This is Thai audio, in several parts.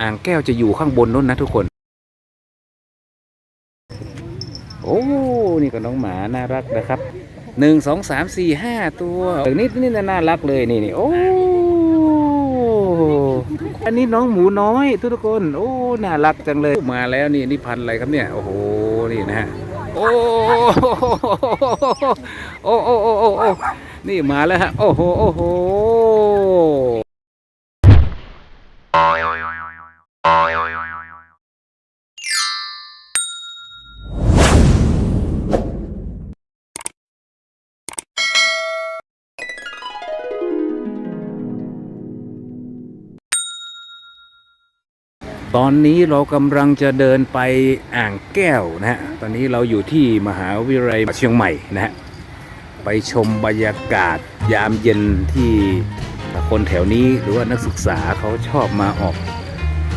อ่างแก้วจะอยู่ข้างบนนู้นนะทุกคน โอ้นี่ก็น้องหมาน่ารักนะครับหนึ่งสองสามสี่ห้าตัวนี่นี่น่ารักเลยนี่นี่โอ้อันนี้น้องหมูน้อยทุกคน โอ้น่ารักจังเลยมาแล้วนี่นี่พันอะไรครับเนี่ยโอ้โหนี่นะฮะโอ้โอ้โอ้โอ้โอ้โอ้นี่มาแล้วฮะโอ้โหโอ้โห ตอนนี้เรากำลังจะเดินไปอ่างแก้วนะฮะ ตอนนี้เราอยู่ที่มหาวิทยาลัยเชียงใหม่นะฮะ ไปชมบรรยากาศยามเย็นที่คนแถวนี้หรือว่านักศึกษาเขาชอบมาออก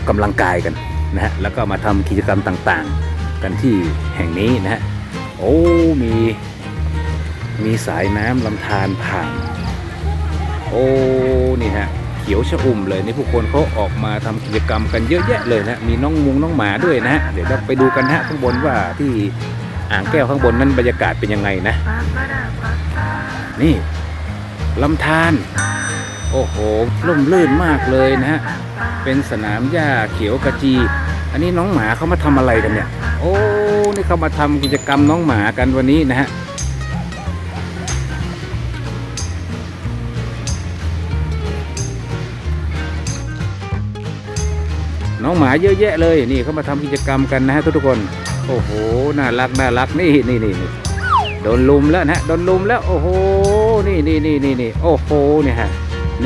กำลังกายกันนะฮะ แล้วก็มาทำกิจกรรมต่างๆ กันที่แห่งนี้นะฮะ โอ้ มี มีสายน้ำลำธารผ่าน โอ้ นี่ฮะ ขียวชอุ่มเลยนี่ผู้คนเขาออกมาทำกิจกรรมกันเยอะแยะเลยนะมีน้องมุงน้องหมาด้วยนะเดี๋ยวเราไปดูกันนะฮะข้างบนว่าที่อ่างแก้วข้างบนนั้นบรรยากาศเป็นยังไงนะ นี่ลำธารโอ้โหร่มรื่นมากเลยนะฮะเป็นสนามหญ้าเขียวกระจี อันนี้น้องหมาเขามาทำอะไรกันเนี่ย โอ้นี่เขามาทำกิจกรรมน้องหมากันวันนี้นะฮะ น้องหมาเยอะแยะเลยนี่เขามาทำกิจกรรมกันนะฮะทุกคน โอ้โหน่ารักน่ารักนี่นี่นี่นี่โดนลุมแล้วนะโดนลุมแล้วโอ้โหนี่นี่นี่นี่นี่โอ้โหเนี่ยฮะ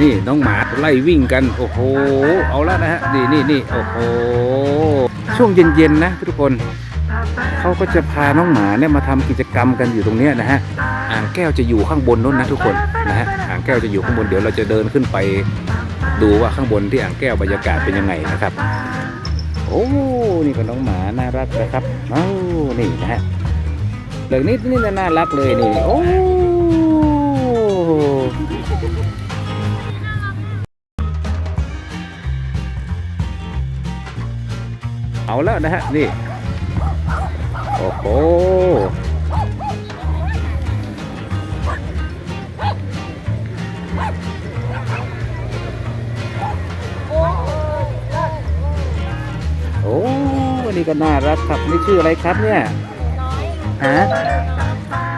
นี่น้องหมาไล่วิ่งกันโอ้โหเอาแล้วนะฮะนี่นี่นี่โอ้โหช่วงเย็นๆนะทุกคนเขาก็จะพาน้องหมาเนี่ยมาทำกิจกรรมกันอยู่ตรงเนี้ยนะฮะอ่างแก้วจะอยู่ข้างบนนู้นนะทุกคนนะฮะอ่างแก้วจะอยู่ข้างบนเดี๋ยวเราจะเดินขึ้นไป ดูว่าข้างบนที่อ่างแก้วบรรยากาศเป็นยังไงนะครับ โอ้ นี่ก็น้องหมาน่ารักนะครับเอ้านี่นะฮะเหลืองนิดนี่น่ารักเลยนี่โอ้เอาแล้วนะฮะนี่ โอ้โห นี่ก็น่ารักครับนี่ชื่ออะไรครับเนี่ยฮะ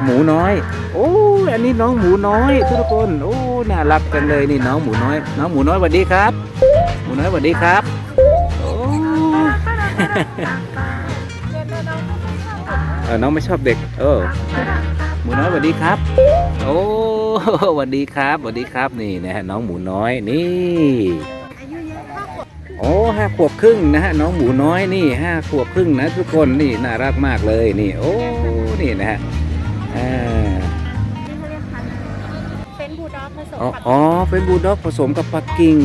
หมูน้อย โอ้อันนี้น้องหมูน้อยทุกคนโอ้น่ารักกันเลยนี่น้องหมูน้อย น้องหมูน้อยสวัสดีครับ หมูน้อยสวัสดีครับโอ้เออน้องไม่ชอบเด็ก เออหมูน้อยสวัสดีครับ โอ้สวัสดีครับสวัสดีครับนี่นะฮะน้องหมูน้อยนี่ โอ้ห้าขวบครึ่งนะฮะน้องหมูน้อยนี่ห้าขวบครึ่งนะทุกคนนี่น่ารักมากเลยนี่โอ้นี่นะฮะอ่าเป็นบูลด็อกผสมอ๋อกับอ๋อเป็นบูลด็อกผสมกับปักกิ่ง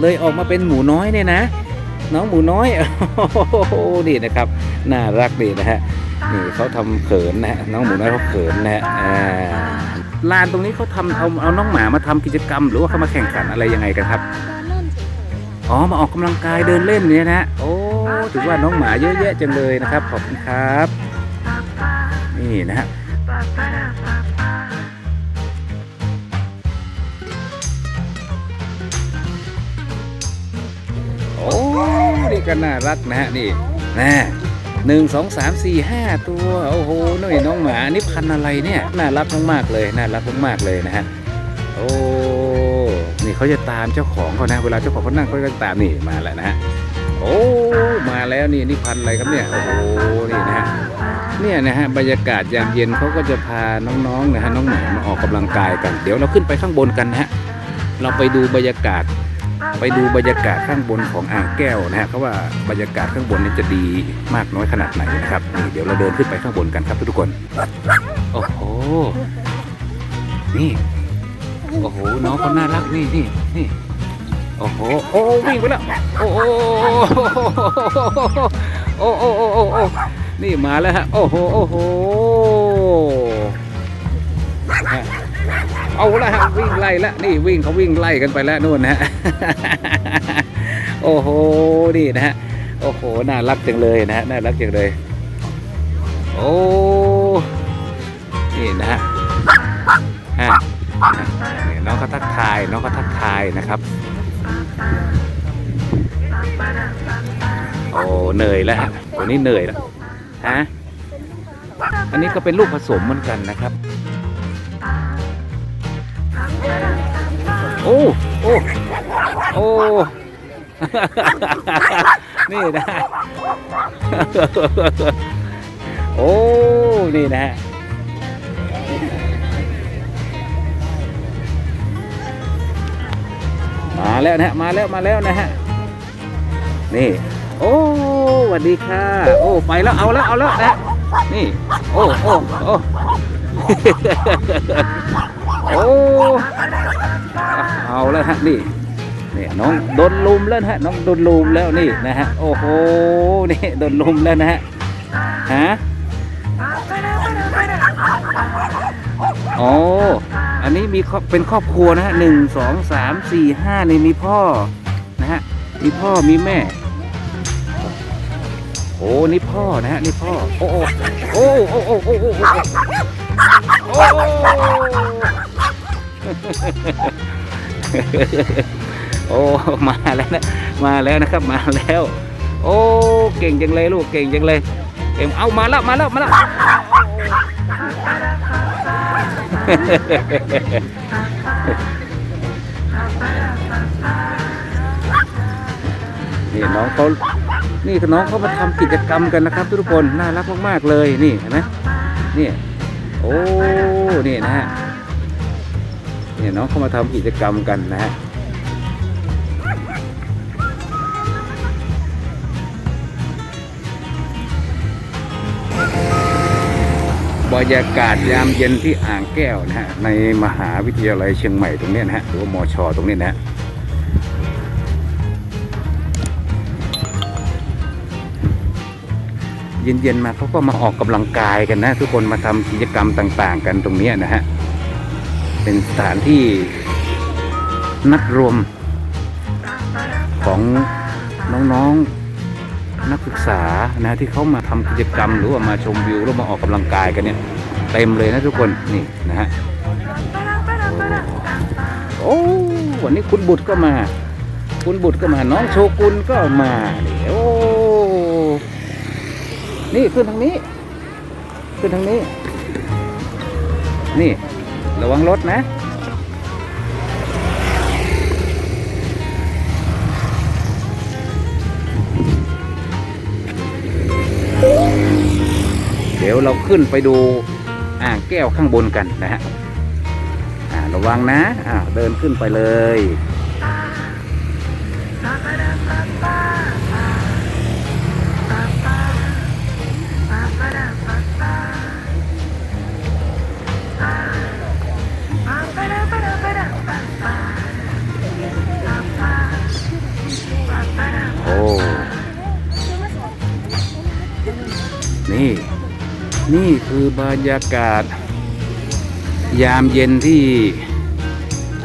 เลยออกมาเป็นหมูน้อยเนี่ยนะ น้องหมูน้อยโอ้โหนี่นะครับน่ารักดีนะฮะนี่เขาทำเขินนะฮะน้องหมูน้อยเขาเขินนะฮะอ่าลานตรงนี้เขาทำเอาเอาน้องหมามาทำกิจกรรม หรือว่าเขามาแข่งขันอะไรยังไงกันครับ อ๋อ มาออกกำลังกายเดินเล่นเนี่ยนะ โอ้ ถือว่าน้องหมาเยอะแยะจังเลยนะครับ ขอบคุณครับ นี่นะฮะโอ้นี่ก็น่ารักนะฮะนี่นะหนึ่งสองสามสี่ห้าตัว โอ้โหนี่น้องหมานี่พันธุ์อะไรเนี่ย น่ารักมากๆเลย น่ารักมากๆเลยนะฮะ โอ้ นี่เขาจะตามเจ้าของเขานะเวลาเจ้าของเขานั่งเขาก็จะตามนี่มาแล้วนะฮะโอ้มาแล้วนี่นี่พันอะไรครับเนี่ยโอ้โหนี่นะฮะเนี่ยนะฮะบรรยากาศยามเย็นเขาก็จะพาน้องๆนะฮะน้องหมามาออกกำลังกายกัน เดี๋ยวเราขึ้นไปข้างบนกันนะฮะเราไปดูบรรยากาศ ไปดูบรรยากาศข้างบนของอ่างแก้วนะฮะเพราะว่าบรรยากาศข้างบนนี่จะดีมากน้อยขนาดไหนนะครับนี่เดี๋ยวเราเดินขึ้นไปข้างบนกันครับทุกคนโอ้โหนี่ โอ้โหน้องเขาน่ารักนี่นี่นี่โอ้โหโอ้วิ่งไปแล้วโอ้โหโอ้โอ้โอ้โอ้โอ้นี่มาแล้วฮะโอ้โหโอ้โหฮะเอาละฮะวิ่งไล่ล้วนี่วิ่งเขาวิ่งไล่กันไปแล้วนู่นนะฮะโอ้โหนี่นะฮะโอ้โหน่ารักจังเลยนะฮะน่ารักจังเลย โอ้นี่นะฮะ เขาทักทายน้องเขาทักทายนะครับ โอ้เหนื่อยแล้วฮะตัวนี้เหนื่อยแล้วฮะอันนี้ก็เป็นลูกผสมเหมือนกันนะครับ โอ้โอ้โอ้นี่นะ โอ้ นี่นะฮะ แล้วนะฮะมาแล้วมาแล้วนะฮะนี่ โอ้สวัสดีค่ะ โอ้ไปแล้วเอาแล้วเอาแล้วนะนี่ โอ้โอ้โอ้โอ้เอาแล้วฮะนี่นี่น้องโดนลุมแล้วนะฮะน้องโดนลุมแล้วนี่นะฮะโอ้โหนี่โดนลุมแล้วนะฮะฮะโอ้ อันนี้มีครอบเป็นครอบครัวนะฮะหนึ่งสองสามสี่ห้านี่มีพ่อนะฮะมีพ่อมีแม่ โอ้นี่พ่อนะฮะนี่พ่อโอ้โอ้โอ้โอ้โอ้โอ้โอ้โอ้โอ้โอ้มาแล้วนะมาแล้วนะครับมาแล้ว โอ้เก่งจังเลยลูกเก่งจังเลยเก่งเอามาแล้วมาแล้วมาแล้ว นี่น้องเขานี่คือน้องเขามาทำกิจกรรมกันนะครับ ทุกคนน่ารักมากๆเลยนี่เห็นไหมนี่โอ้นี่นะฮะนี่น้องเขามาทำกิจกรรมกันนะฮะ บรรยากาศยามเย็นที่อ่างแก้วนะฮะในมหาวิทยาลัยเชียงใหม่ตรงนี้นะฮะหรือว่ามอชอตรงนี้นะฮะเย็นๆมาเขาก็มาออกกำลังกายกันนะ ทุกคนมาทำกิจกรรมต่างๆ กันตรงนี้นะฮะเป็นสถานที่นัดรวมของน้องๆ นักศึกษานะที่เขามาทำกิจกรรม หรือว่ามาชมวิวหรือมาออกกำลังกายกันเนี่ยเต็มเลยนะทุกคนนี่นะฮะโอ้วันนี้คุณบุตรก็มา คุณบุตรก็มาน้องโชกุนก็มานี่โอ้นี่ขึ้นทางนี้ ขึ้นทางนี้ นี่ ระวังรถนะ ดี๋ยวเราขึ้นไปดูอ่างแก้วข้างบนกันนะฮะระวังนะอ่าเดินขึ้นไปเลยโอ้นี่ นี่คือบรรยากาศ ยามเย็นที่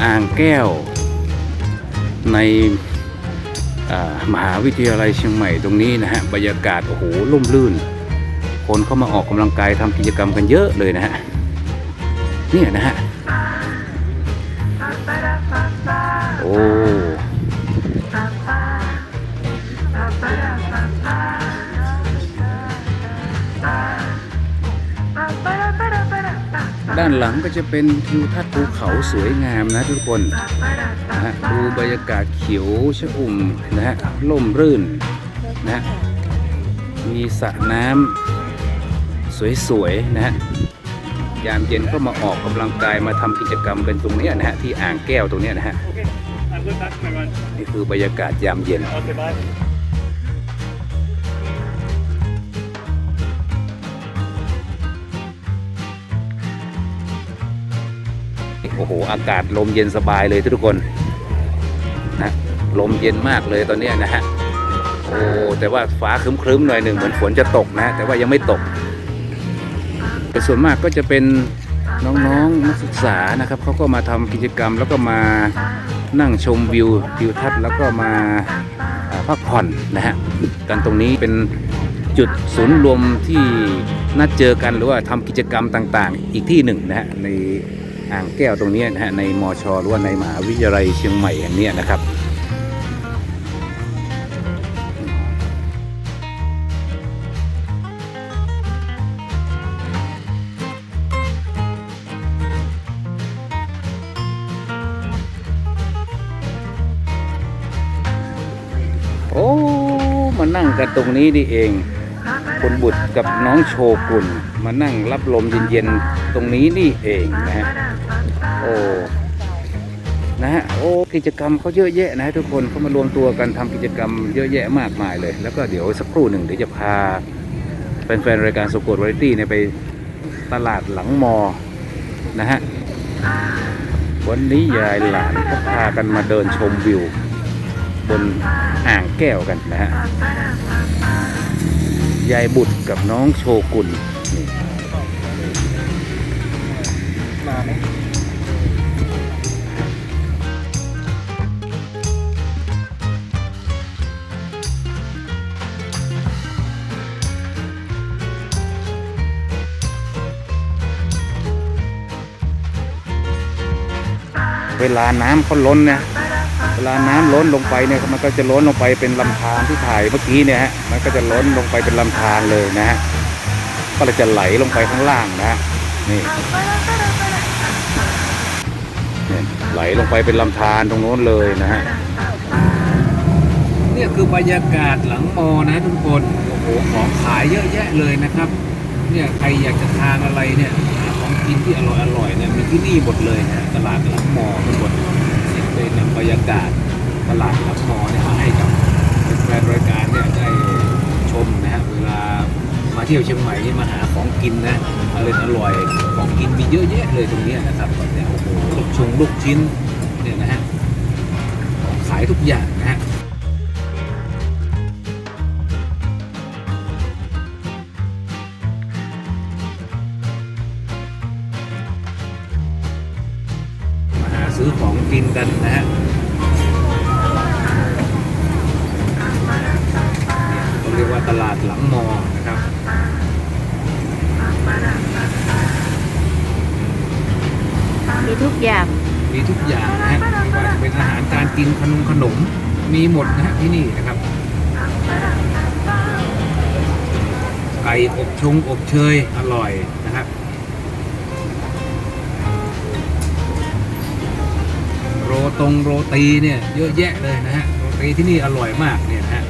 อ่างแก้ว ในมหาวิทยาลัยเชียงใหม่ตรงนี้นะฮะบรรยากาศโอ้โหร่มรื่น คนเข้ามาออกกำลังกายทำกิจกรรมกันเยอะเลยนะฮะเนี่ยนะฮะโอ้ ด้านหลังก็จะเป็นทิวทัศน์ภูเขาสวยงามนะทุกคนนะฮะดูบรรยากาศเขียวชอุ่มนะฮะล่มรื่นนะฮะมีสระน้ำสวยๆนะฮะยามเย็นก็มาออกกำลังกายมาทำกิจกรรมกันตรงนี้นะฮะที่อ่างแก้วตรงนี้นะฮะนี่คือบรรยากาศยามเย็น อ้โหอากาศลมเย็นสบายเลยทุกคนนะลมเย็นมากเลยตอนนี้นะฮะโอ้แต่ว่าฟ้าครึ้มๆหน่อยหนึ่งเหมือนฝนจะตกนะ แต่ว่ายังไม่ตกแต่ส่วนมากก็จะเป็นน้องๆนักศึกษานะครับเขาก็มาทำกิจกรรมแล้วก็มานั่งชมวิวทิวทัศน์แล้วก็มาพักผ่อนนะฮะกันตรงนี้เป็นจุดศูนย์รวมที่นัดเจอกันหรือว่าทำกิจกรรมต่างๆ อีกที่หนึ่งนะฮะใน อ่างแก้วตรงนี้นะฮะในมอชหรือว่าในมหาวิทยาลัยเชียงใหม่แห่งนี้นะครับโอ้มานั่งกันตรงนี้นี่เอง คุณบุตรกับน้องโชกุนมานั่งรับลมเย็นๆ ตรงนี้นี่เองนะฮะ โอ้นะฮะโอ้กิจกรรมเขาเยอะแยะนะฮะทุกคนเขามารวมตัวกันทำกิจกรรมเยอะแยะมากมายเลย แล้วก็เดี๋ยวสักครู่หนึ่งเดี๋ยวจะพาแฟนๆรายการสกูตวาไรตี้เนี่ยไปตลาดหลังมอนะฮะวันนี้ยายหลานก็พากันมาเดินชมวิว บนอ่างแก้วกันนะฮะยายบุตรกับน้องโชกุน เวลาน้ำเขาล้นนะเวลาน้ำล้นลงไปเนี่ยมันก็จะล้นลงไปเป็นลำธารที่ถ่ายเมื่อกี้เนี่ยฮะมันก็จะล้นลงไปเป็นลำธารเลยนะฮะก็เลยจะไหลลงไปข้างล่างนะนี่ไหลลงไปเป็นลำธารตรงโน้นเลยนะฮะเนี่ยคือบรรยากาศหลังมอนะทุกคนโอ้โหของขายเยอะแยะเลยนะครับ เนี่ยใครอยากจะทานอะไรเนี่ย กินที่อร่อยอร่อยๆเนี่ยมีที่นี่หมดเลยนะตลาดหลังมอทุกคนเนี่ยเลยนำบรรยากาศตลาดหลังมอเนี่ยมาให้กับแฟนรายการเนี่ยได้ชมนะฮะเวลามาเที่ยวเชียงใหม่นี่มาหาของกินนะอร่อยอร่อยของกินมีเยอะแยะเลยตรงนี้นะครับเนี่ยโอ้โหลูกชงลูกชิ้นเนี่ยนะฮะของขายทุกอย่างนะฮะ รียกว่าตลาดหลังมอนะครับมีทุกอย่าง มีทุกอย่างนะฮะไม่ว่าจะเป็นอาหารการกินขนมขนม มีหมดนะฮะที่นี่นะครับ ไก่อบชงอบเชยอร่อยนะครับ โรตงโรตีเนี่ยเยอะแยะเลยนะฮะ โรตีที่นี่อร่อยมากเนี่ยนะฮะ